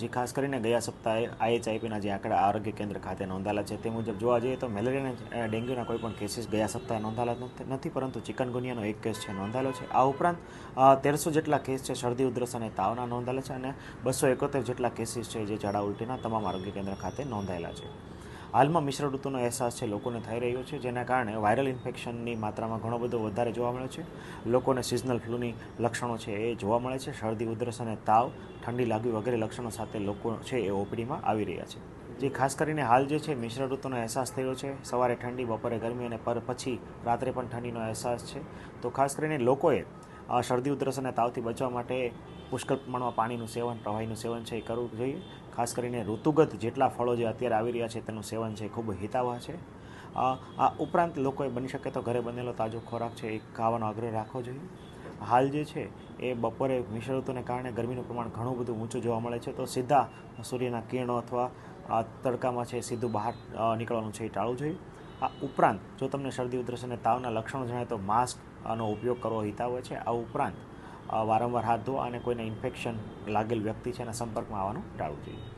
જે ખાસ કરીને ગયા સપ્તાહે આઈએચઆઈપીના જે આંકડા આરોગ્ય કેન્દ્ર ખાતે નોંધાયેલા છે તે મુજબ જોવા જઈએ તો મેલેરિયા ડેન્ગ્યુના કોઈ પણ કેસીસ ગયા સપ્તાહે નોંધાયેલા નથી પરંતુ ચિકનગુનિયાનો એક કેસ છે નોંધાયેલો છે. આ ઉપરાંત તેરસો જેટલા કેસ છે શરદી, ઉધરસ અને તાવના નોંધાયેલા છે અને બસો એકોતેર જેટલા કેસીસ છે જે ઝાડા ઉલટીના તમામ આરોગ્ય કેન્દ્ર ખાતે નોંધાયેલા છે. હાલમાં મિશ્ર ઋતુનો અહેસાસ છે, લોકોને થઈ રહ્યો છે, જેના કારણે વાયરલ ઇન્ફેક્શનની માત્રામાં ઘણો બધો વધારે જોવા મળે છે. લોકોને સિઝનલ ફ્લૂની લક્ષણો છે એ જોવા મળે છે. શરદી, ઉધરસ અને તાવ, ઠંડી લાગવી વગેરે લક્ષણો સાથે લોકો છે એ ઓપીડીમાં આવી રહ્યા છે. જે ખાસ કરીને હાલ જે છે મિશ્ર ઋતુનો અહેસાસ થયો છે. સવારે ઠંડી, બપોરે ગરમી અને પર પછી રાત્રે પણ ઠંડીનો અહેસાસ છે. તો ખાસ કરીને લોકોએ શરદી, ઉધરસ અને તાવથી બચવા માટે પુષ્કળ પ્રમાણમાં પાણીનું સેવન, પ્રવાહીનું સેવન છે એ કરવું જોઈએ. ખાસ કરીને ઋતુગત જેટલા ફળો જે અત્યારે આવી રહ્યા છે તેનું સેવન છે ખૂબ હિતાવહ છે. આ ઉપરાંત લોકોએ બની શકે તો ઘરે બનેલો તાજો ખોરાક છે એ ખાવાનો આગ્રહ રાખવો જોઈએ. હાલ જે છે એ બપોરે મિશ્ર ઋતુને કારણે ગરમીનું પ્રમાણ ઘણું બધું ઊંચું જોવા મળે છે તો સીધા સૂર્યના કિરણો અથવા તડકામાં છે સીધું બહાર નીકળવાનું છે એ ટાળવું જોઈએ. આ ઉપરાંત જો તમને શરદી ઉધરસ અને તાવના લક્ષણો જણાય તો માસ્ક નો ઉપયોગ કરવો હિતાવહ છે. આ ઉપરાંત વારંવાર હાથ ધોવા અને કોઈને ઇન્ફેક્શન લાગેલ વ્યક્તિ છે એના સંપર્કમાં આવવાનું ટાળવું જોઈએ.